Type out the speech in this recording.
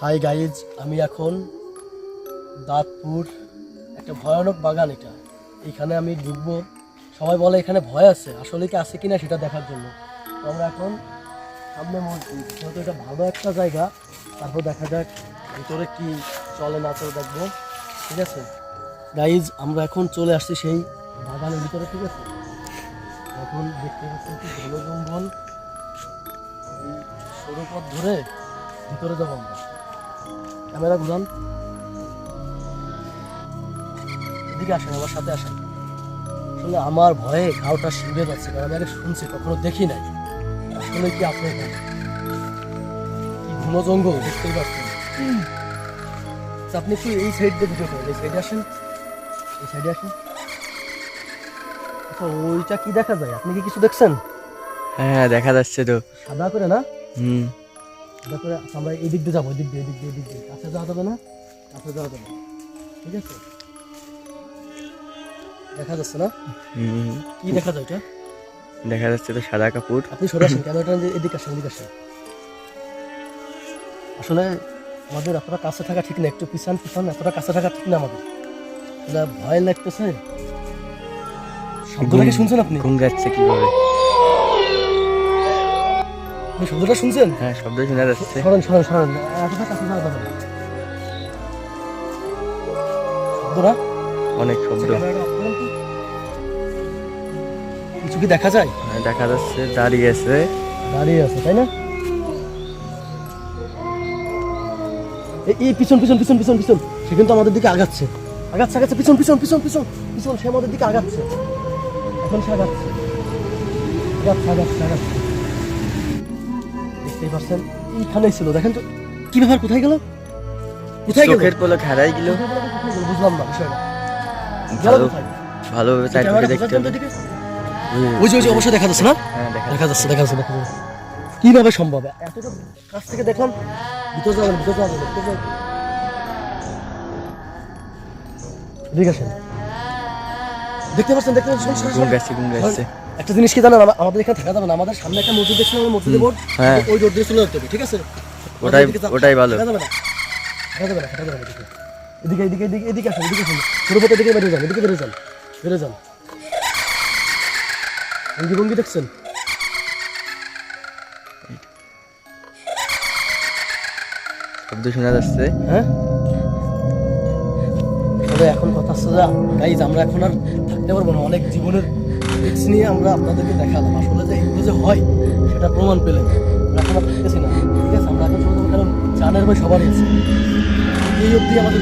Hi guys আমি এখন দাঁতপুর, একটা ভয়ানক বাগান এটা। এখানে আমি ঢুকবো সবাই বলে এখানে ভয় আছে। আসলে কি আছে কিনা সেটা দেখার জন্য। আমরা এখন সামনে মসজিদ যেহেতু এটা ভালো একটা জায়গা, তারপর দেখা যাক ভিতরে কি চলে না চলে দেখব। ঠিক আছে? গাইজ আমরা এখন চলে আসছি সেই বাগানের ভিতরে, ঠিক আছে? এখন দেখতে পাচ্ছেন কি ঘন জঙ্গল সরু পথ ধরে ভিতরে যাব আমরা। ক্যামেরা ঘুরান। এদিকে আসেন আমার সাথে আসেন। আসলে আমার ভয়ে ঘাওটা শিখে যাচ্ছে কারণ আমি আগে শুনছি কখনো দেখি নাই। আসলে কি আপনি কি ঘন জঙ্গল দেখতেই পাচ্ছেন আচ্ছা, আপনি একটু এই সাইড দিয়ে ভিডিও করেন এই সাইডে আসেন। এই সাইডে আসেন। আচ্ছা ওইটা কি দেখা যায়? আপনি কি কিছু দেখছেন? হ্যাঁ দেখা যাচ্ছে তো। সাদা করে না? হুম। আচ্ছা, আমরা এই দিক দিয়ে যাব এদিক দিয়ে এদিক দিয়ে এদিক দিয়ে। কাছে যাওয়া যাবে না? কাছে যাওয়া যাবে ঠিক আছে? দেখা যাচ্ছে না? কি দেখা যায় এটা? দেখা যাচ্ছে তো সাদা কাপড়। আপনি সরে আসেন ক্যামেরাটা এদিকে আসেন এদিকে আসেন। আসলে আমাদের এতটা কাছে থাকা ঠিক না একটু পিছান পিছান এতটা কাছে থাকা ঠিক না আমাদের। ভয় লাগতেছে। শব্দটা কি শুনছেন আপনি? ঘুম যাচ্ছে কীভাবে? আপনি শব্দটা শুনছেন? হ্যাঁ শব্দ শোনা যাচ্ছে। সরেন সরেন সরেন। এতটা কাছে যাওয়া যাবে না শব্দটা অনেক শব্দ তো। কিছু কি দেখা যায়? হ্যাঁ, দেখা যাচ্ছে দাঁড়িয়ে আছে। দাঁড়িয়ে আছে তাই না? এই- এই পিছন পিছন পিছন পিছন পিছন। সে কিন্তু আমাদের দিকে আগাচ্ছে। আগাচ্ছে আগাচ্ছে পিছন পিছন পিছন পিছন। পিছন সে আমাদের দিকে আগাচ্ছে। এখন সে আগাচ্ছে। আগাচ্ছে আগাচ্ছে আগাচ্ছে। দেখতেই এইখানেই ছিল। দেখেন তো কি ব্যাপার কোথায় গেল? কোথায় গেল? চোখের পলক হারাই গেল? বুঝলাম না বিষয়টা। গেল ভালো কোথায়? ভালোভাবে দেখতে হবে। ওই যে ওই যে অবশ্যই দেখা যাচ্ছে না? হ্যাঁ দেখা যাচ্ছে। দেখা যাচ্ছে দেখা যাচ্ছে কীভাবে সম্ভব? এতটা কাছ থেকে দেখলাম ভিতর যাবেন ভিতর যাবেন ভিতর যাবেন এদিকে আসেন দেখতে পাচ্ছেন দেখতে পাচ্ছেন ঘুম। ঘুম একটা জিনিস কি জানেন আমাদের এখানে থাকা যাবে না আমাদের সামনে একটা মসজিদ দেখছিলাম আমরা মসজিদে বোর্ড হ্যাঁ। ওই রোড দিয়ে চলে যেতে হবে ঠিক আছে? ওটাই ওটাই ভালো। থাকা যাবে না। থাকা যাবে না থাকা যাবে না এদিকে। এদিকে এদিকে এদিকে আসেন এদিকে আসেন। ছোট এদিকে বেরিয়ে যান এদিকে বেরিয়ে যান বেরিয়ে যান। ভঙ্গি ভঙ্গি দেখছেন? শব্দ শোনা যাচ্ছে। হ্যাঁ? তবে এখন কথা হচ্ছে যে। গাইজ আমরা এখন আর থাকতে পারব না। অনেক জীবনের রিক্স নিয়ে আমরা আপনাদেরকে দেখালাম। আসলে যে এগুলো যে হয়, সেটা প্রমাণ পেলে আমরা এখন আর থাকতেছি না। ঠিক আছে? আমরা এখন কারণ জানের ভাই সবারই আছে। এই অবধি আমাদের